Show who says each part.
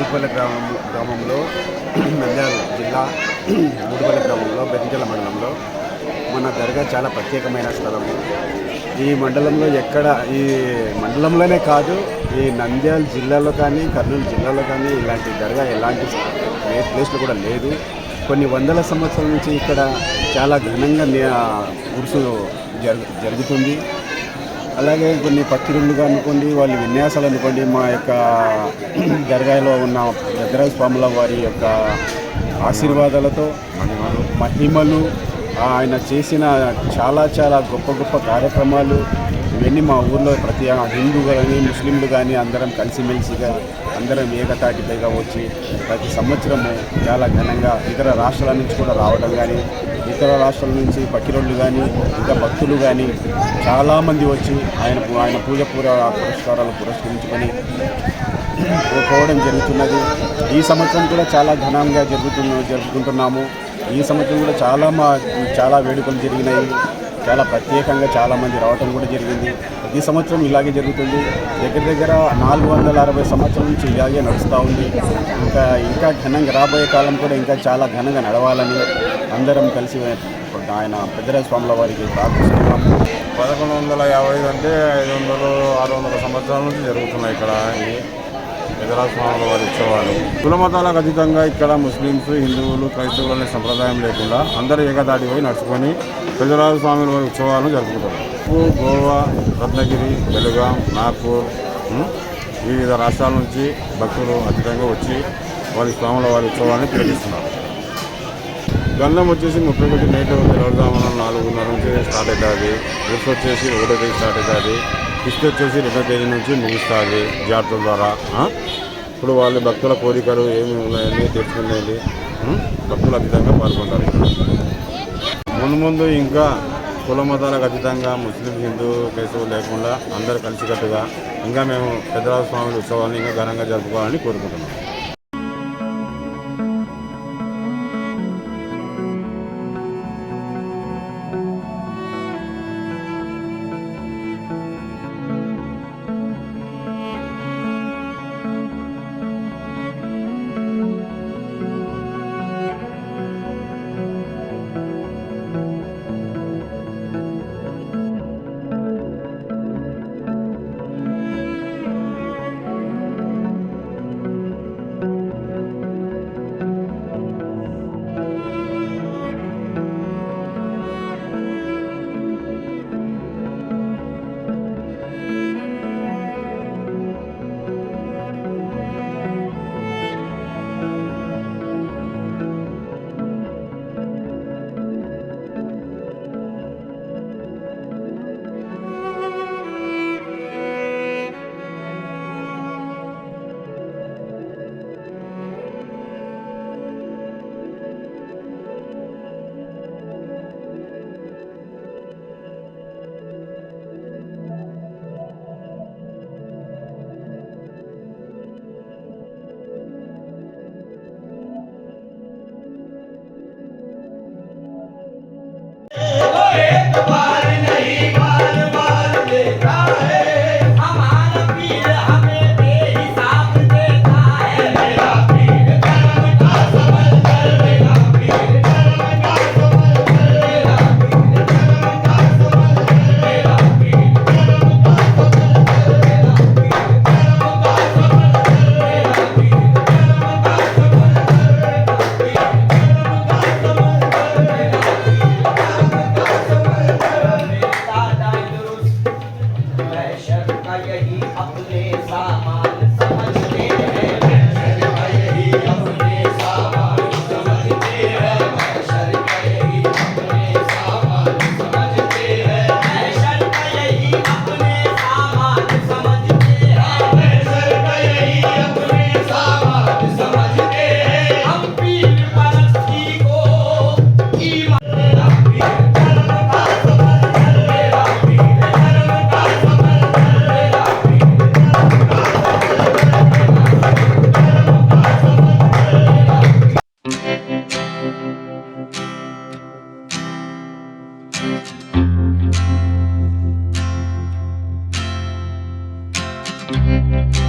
Speaker 1: మూడుపల్లి గ్రామం గ్రామంలో నంద్యాల జిల్లా మూడుపల్లి గ్రామంలో బెదించల మండలంలో మన దర్గా చాలా ప్రత్యేకమైన స్థలము ఈ మండలంలో ఎక్కడ ఈ మండలంలోనే కాదు ఈ నంద్యాల జిల్లాలో కానీ కర్నూలు జిల్లాలో కానీ ఇలాంటి దర్గా ఎలాంటి ప్లేస్లు కూడా లేదు. కొన్ని వందల సంవత్సరాల నుంచి ఇక్కడ చాలా ఘనంగా ని- ఉరుసు జరుగు జరుగుతుంది. అలాగే కొన్ని పత్రికలుగా అనుకోండి వాళ్ళ విన్యాసాలు అనుకోండి మా యొక్క దర్గాలో ఉన్న భద్రాజ స్వాముల వారి యొక్క ఆశీర్వాదాలతో మహిమలు ఆయన చేసిన చాలా చాలా గొప్ప గొప్ప కార్యక్రమాలు ఇవన్నీ మా ఊర్లో ప్రతి హిందూ కానీ ముస్లింలు కానీ అందరం కలిసిమెలిసిగా అందరం ఏకతాటిపైగా వచ్చి ప్రతి సంవత్సరము చాలా ఘనంగా ఇతర రాష్ట్రాల నుంచి కూడా రావడం కానీ ఇతర రాష్ట్రాల నుంచి పక్కిరోళ్ళు కానీ ఇంకా భక్తులు కానీ చాలామంది వచ్చి ఆయన ఆయన పూజ పూర పురస్కారాలు పురస్కరించుకొని పోవడం జరుగుతున్నది. ఈ సంవత్సరం కూడా చాలా ఘనంగా జరుగుతున్న జరుపుకుంటున్నాము. ఈ సంవత్సరం కూడా చాలా మా చాలా వేడుకలు జరిగినాయి. చాలా ప్రత్యేకంగా చాలామంది రావటం కూడా జరిగింది. ఈ సంవత్సరం ఇలాగే జరుగుతుంది. దగ్గర దగ్గర నాలుగు వందల అరవై సంవత్సరం నుంచి ఇలాగే నడుస్తూ ఉంది. ఇంకా ఇంకా ఘనంగా రాబోయే కాలం కూడా ఇంకా చాలా ఘనంగా నడవాలని అందరం కలిసి ఆయన పెద్దరాజ స్వాముల వారికి ప్రార్థిస్తున్నాము
Speaker 2: పదకొండు వందల యాభై అంటే ఐదు వందలు ఆరు వందల సంవత్సరాల నుంచి జరుగుతున్నాయి ఇక్కడ ఈ పెదరాజ వారి ఉత్సవాలు కుల మతాలకు అతీతంగా ఇక్కడ ముస్లిమ్స్ హిందువులు క్రైస్తవులు అనే సంప్రదాయం లేకుండా అందరూ ఏకదాటి పోయి నడుచుకొని పెదరాజ స్వాముల వారి ఉత్సవాలను జరుపుకుంటారు. గోవా రత్నగిరి బెలుగాం నాగ్పూర్ వివిధ రాష్ట్రాల నుంచి భక్తులు అధికంగా వచ్చి వారి స్వాముల వారి ఉత్సవాన్ని తిలకిస్తున్నారు. గంధం వచ్చేసి ముప్పై ఒకటి నైట్ తెల్లవారుజామున నాలుగున్నర నుంచి స్టార్ట్ అవుతుంది. ఉర్స్ వచ్చేసి ఒకటో తేదీ స్టార్ట్ అవుతుంది. కిస్ట్ వచ్చేసి రెండో తేదీ నుంచి ముగుస్తుంది జాతర ద్వారా. ఇప్పుడు వాళ్ళ భక్తుల కోరికలు ఏమి ఉన్నాయని తెలుసుకునేది భక్తులు అతీతంగా పాల్గొంటారు ముందు ముందు ఇంకా కుల మతాలకు అతీతంగా ముస్లిం హిందూ క్రైస్తవులు లేకుండా అందరూ కలిసికట్టుగా ఇంకా మేము పెద్దరాజ స్వామి ఉత్సవాన్ని ఇంకా ఘనంగా జరుపుకోవాలని కోరుకుంటున్నాం. Thank you.